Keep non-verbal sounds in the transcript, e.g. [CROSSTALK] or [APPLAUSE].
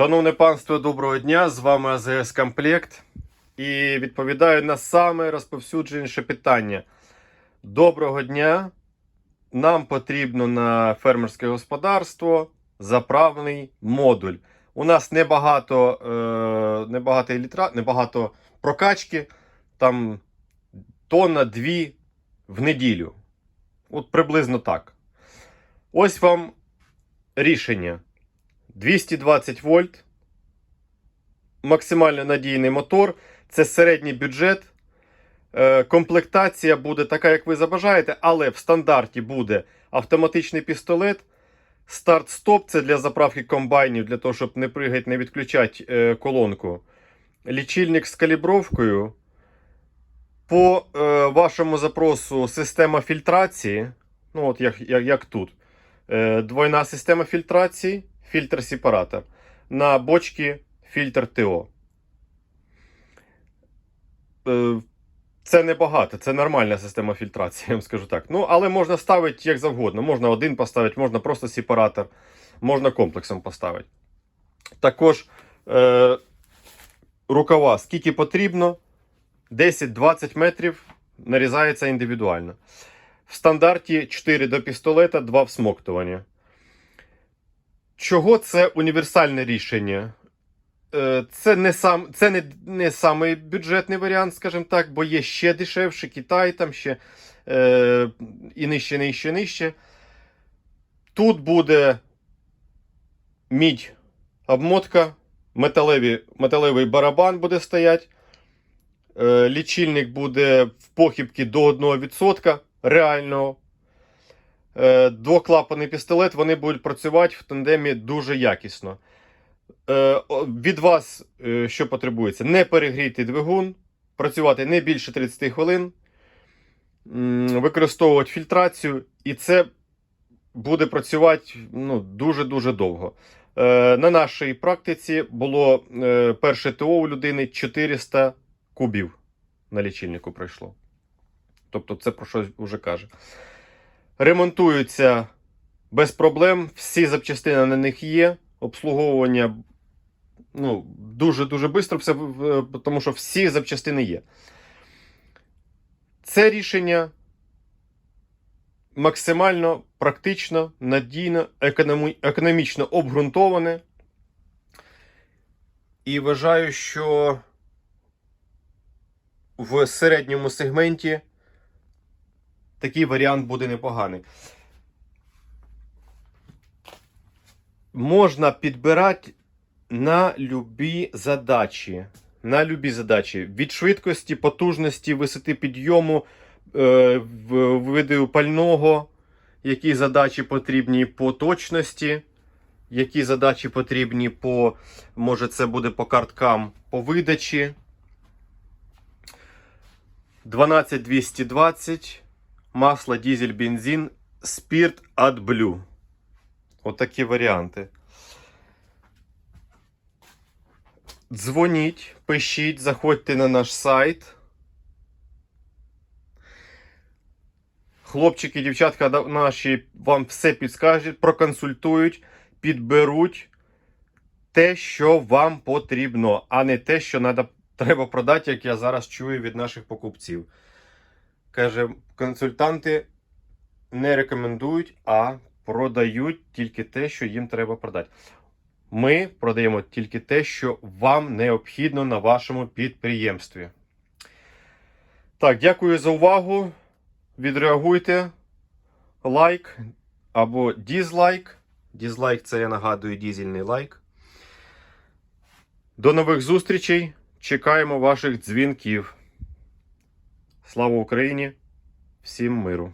Шановне панство, доброго дня! З вами АЗС Комплект. І відповідаю на саме розповсюдженіше питання. Доброго дня! Нам потрібно на фермерське господарство заправний модуль. У нас небагато, е, небагато, елітра, небагато прокачки, там тонна дві в неділю. От приблизно так. Ось вам рішення. 220 вольт. Максимально надійний мотор. Це середній бюджет. Е, Комплектація буде така, як ви забажаєте, але в стандарті буде автоматичний пістолет. Старт-стоп це для заправки комбайнів, для того, щоб не пригати, не відключати е, колонку. Лічильник з калібровкою. По е, вашому запросу система фільтрації. Ну, от як, як, як тут. Е, двойна система фільтрації, фільтр-сепаратор. На бочці фільтр ТО. Е, це небагато, це нормальна система фільтрації, [LAUGHS] я вам скажу так. Ну, але можна ставити як завгодно. Можна один поставити, можна просто сепаратор, можна комплексом поставити. Також е, рукава, скільки потрібно, 10-20 метрів нарізається індивідуально. В стандарті 4 до пістолета, 2 всмоктування. Чого це універсальне рішення? Е, Це не сам, це не, не самий бюджетний варіант, скажімо так, бо є ще дешевше, Китай там ще е, і нижче, нижче, нижче. Тут буде мідь обмотка, металеві, металевий барабан буде стояти. Е, лічильник буде в похибці до 1% реального. Е, Двоклапаний пістолет, вони будуть працювати в тандемі дуже якісно. Е, Від вас, е, що потребується, не перегріти двигун, працювати не більше 30 хвилин, використовувати фільтрацію, і це буде працювати ну, дуже-дуже довго. На нашій практиці було перше ТО у людини 400 кубів на лічильнику пройшло. Тобто, це про що вже каже. Ремонтуються без проблем, всі запчастини на них є. Обслуговування ну, дуже-дуже швидко, в- тому що всі запчастини є. Це рішення максимально практично, надійно, економічно обґрунтоване. І вважаю, що в середньому сегменті такий варіант буде непоганий. Можна підбирати на любі задачі. На любі задачі. Від швидкості, потужності, висоти підйому, е, виду пального, які задачі потрібні по точності, які задачі потрібні по, може, це буде по карткам по видачі. 12220, масло, дизель, бензин, спирт, AdBlue. Отакі варіанти. Дзвоніть, пишіть, заходьте на наш сайт. Хлопчики, дівчатка наші вам все підскажуть, проконсультують, підберуть те, що вам потрібно, а не те, що [LAUGHS] треба продати, як я зараз чую від наших покупців. Каже, консультанти не рекомендують, а продають тільки те, що їм треба продати. Ми продаємо тільки те, що вам необхідно на вашому підприємстві. Так, дякую за увагу. Відреагуйте. Лайк або дізлайк. Дізлайк це я нагадую дізельний лайк. До нових зустрічей. Чекаємо ваших дзвінків. Слава Україні! Всім миру!